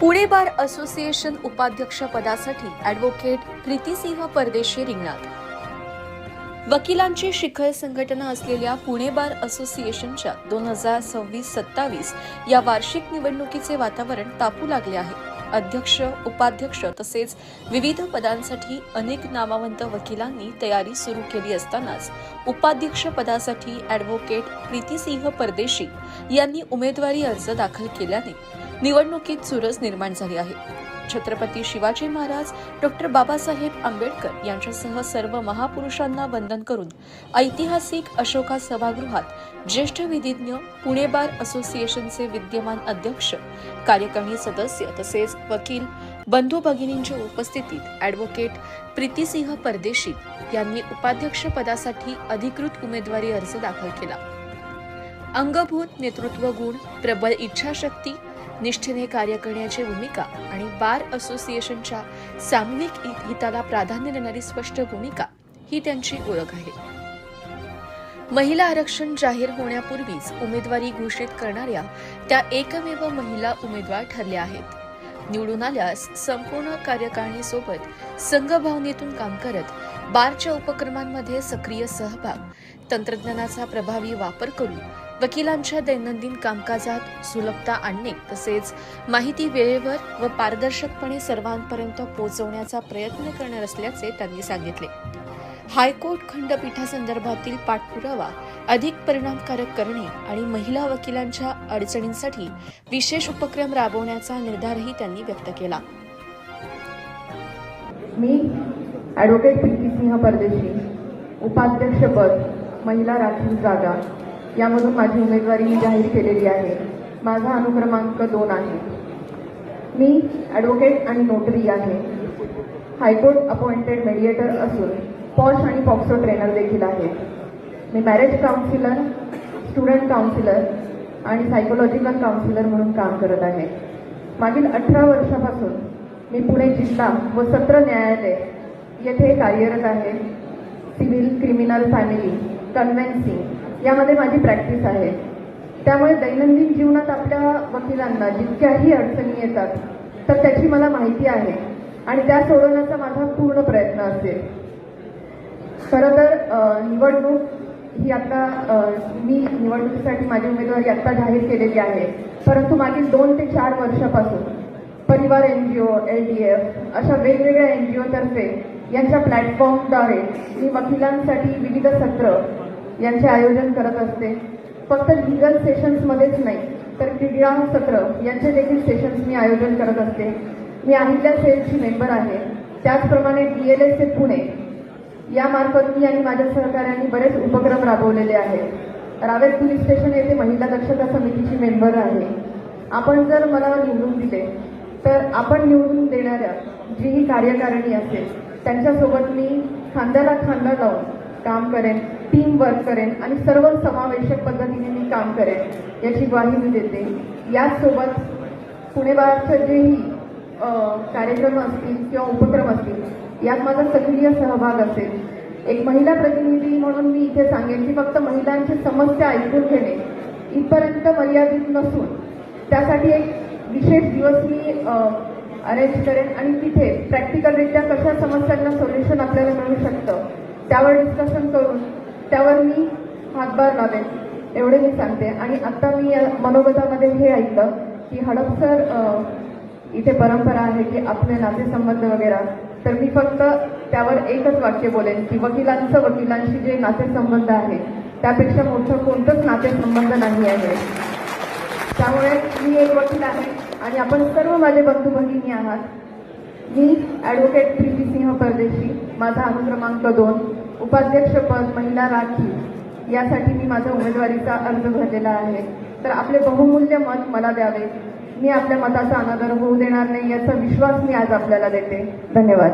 Pune bar association उपाध्यक्ष पदासाठी advocate प्रीतीसिंह परदेशी रिंगणात. वकिलांची शिखर संघटना असलेल्या पुणे बार असोसिएशनच्या दोन हजार सव्वीस सत्तावीस या वार्षिक निवडणुकीचे वातावरण तापू लागले आहे. अध्यक्ष उपाध्यक्ष तसेच विविध पदांसाठी अनेक नामवंत वकिलांनी तयारी सुरू केली असतानाच उपाध्यक्ष पदासाठी ॲडव्होकेट प्रीतीसिंह परदेशी यांनी उमेदवारी अर्ज दाखल केल्याने निवडणुकीत चुरस निर्माण झाली आहे. छत्रपती शिवाजी महाराज डॉक्टर बाबासाहेब आंबेडकर यांच्यासह सर्व महापुरुषांना वंदन करून ऐतिहासिक अशोका सभागृहात ज्येष्ठ विधिज्ञ पुणे बार असोसिएशनचे विद्यमान अध्यक्ष कार्यकारिणी सदस्य तसेच वकील बंधू भगिनींच्या उपस्थितीत ॲडव्होकेट प्रीतीसिंह परदेशी यांनी उपाध्यक्ष पदासाठी अधिकृत उमेदवारी अर्ज दाखल केला. अंगभूत नेतृत्व गुण प्रबळ इच्छाशक्ती निष्ठेने कार्य करण्याची भूमिका आणि बार असोसिएशनच्या सामूहिक हिताला प्राधान्य देणारी स्पष्ट भूमिका ही त्यांची ओळख आहे. महिला आरक्षण जाहीर होण्यापूर्वीच उमेदवारी घोषित करणाऱ्या त्या एकमेव महिला उमेदवार ठरल्या आहेत. निवडून आल्यास संपूर्ण कार्यकारिणीसोबत संघभावनेतून काम करत बारच्या उपक्रमांमध्ये सक्रिय सहभाग तंत्रज्ञानाचा प्रभावी वापर करून वकिलांच्या दैनंदिन कामकाजात सुलभता आणणे तसेच माहिती वेळेवर व पारदर्शकपणे सर्वांपर्यंत पोहोचवण्याचा प्रयत्न करणार असल्याचे त्यांनी सांगितले. हायकोर्ट खंडपीठासंदर्भातील पाठपुरावा अधिक परिणामकारक करणे आणि महिला वकिलांच्या अडचणींसाठी विशेष उपक्रम राबवण्याचा निर्धारही त्यांनी व्यक्त केला. मी ॲडव्होकेट प्रीतीसिंह परदेशी उपाध्यक्षपद महिला राखीव जागा यामधून माझी उमेदवारी मी जाहीर केलेली आहे. माझा अनुक्रमांक दोन आहे. मी ॲडव्होकेट आणि नोटरी आहे. हायकोर्ट अपॉइंटेड मेडिएटर असून पॉश आणि पॉक्सो ट्रेनर देखील आहे. मी मॅरेज काउन्सिलर स्टुडंट काउन्सिलर आणि सायकोलॉजिकल काउन्सिलर म्हणून काम करत आहे. मागील अठरा वर्षापासून मी पुणे जिल्हा व सत्र न्यायालय येथे कार्यरत आहे. सिव्हिल क्रिमिनल फॅमिली कन्व्हेन्सिंग यामध्ये माझी प्रॅक्टिस आहे. त्यामुळे दैनंदिन जीवनात आपल्या वकिलांना जितक्याही अडचणी येतात तर त्याची मला माहिती आहे आणि त्या सोडवण्याचा माझा पूर्ण प्रयत्न असेल. खरं तर निवडणूक ही आता मी निवडणुकीसाठी माझी उमेदवारी आता जाहीर केलेली आहे. परंतु मागील दोन ते चार वर्षापासून परिवार N G O L D F अशा वेगवेगळ्या एन जी ओतर्फे यांच्या प्लॅटफॉर्मद्वारे मी वकिलांसाठी विविध सत्र यांचे आयोजन करत असते. फक्त लिगल सेशन्समध्येच नाही तर क्रीडा सत्र यांचे देखील सेशन्स मी आयोजन करत असते. मी अहिल्या सेलची मेंबर आहे. त्याचप्रमाणे D L S A Pune. यामार्फत मी आणि माझ्या सहकाऱ्यांनी बरेच उपक्रम राबवलेले आहेत. रावेत पोलीस स्टेशन येथे महिला दक्षता समितीची मेंबर आहे. आपण जर मला निवडून दिले तर आपण निवडून देणाऱ्या जी ही कार्यकारिणी असेल त्यांच्यासोबत मी खांद्याला खांदा लावून काम करेन. टीम वर्क करेन आणि सर्व समावेशक पद्धतीने मी काम करेन याची ग्वाही मी देते. याचसोबत पुणे बारचं जेही कार्यक्रम असतील किंवा उपक्रम असतील यात माझा सक्रिय सहभाग असेल. एक महिला प्रतिनिधी म्हणून मी इथे सांगेन की फक्त महिलांची समस्या ऐकून घेणे इथपर्यंत मर्यादित नसून त्यासाठी एक विशेष दिवस मी अरेंज करेन आणि तिथे प्रॅक्टिकलरित्या कशा समस्यांना सोल्युशन आपल्याला मिळू शकतं त्यावर डिस्कशन करून त्यावर मी हातभार लावेन एवढे मी सांगते. आणि आता मी या मनोगतामध्ये हे ऐकलं की हडपसर इथे परंपरा आहे की आपले नातेसंबंध वगैरे. तर मी फक्त त्यावर एकच वाक्य बोलेन की वकिलांचं वकिलांशी जे नातेसंबंध आहे त्यापेक्षा मोठं कोणतंच नातेसंबंध नाही आहे. त्यामुळे मी एक वकील आहे आणि आपण सर्व माझे बंधू भगिनी आहात. मी ॲडव्होकेट प्रीतीसिंह परदेशी माझा अनुक्रमांक दोन. उपाध्यक्षपद महिला राखी यासाठी मी माझा उमेदवारीचा अर्ज भरलेला आहे. तर आपले बहुमूल्य मत मला द्यावे. मी आपल्या मताचा अनादर होऊ देणार नाही याचा विश्वास मी आज आपल्याला देते. धन्यवाद.